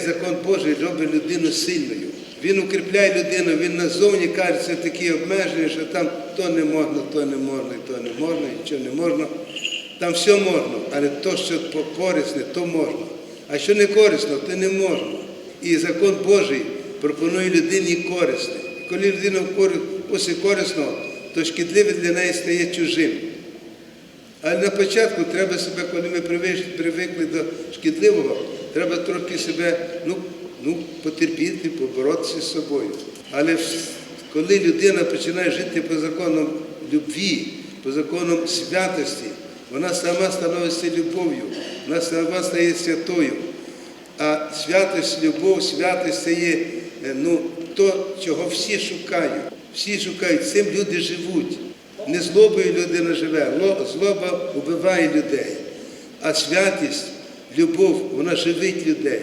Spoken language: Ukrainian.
Закон Божий робить людину сильною. Він укріпляє людину, він назовні каже, це такі обмеження, що там то не можна, то не можна, то не можна, що не можна. Там все можна, але то, що корисне, то можна. А що не корисно, то не можна. І закон Божий пропонує людині корисне. Коли людина після корисного, то шкідливе для неї стає чужим. Але на початку треба себе, коли ми привикли до шкідливого, треба трохи себе ну, ну, потерпіти, поборотися з собою. Але коли людина починає жити по законам любві, по законам святості, вона сама становиться любов'ю, вона сама стає святою. А святость, любов, святость це є е, ну, то, чого всі шукають. Всі шукають, цим люди живуть. Не злобою людина живе, злоба вбиває людей. А святість, любов, вона живить людей.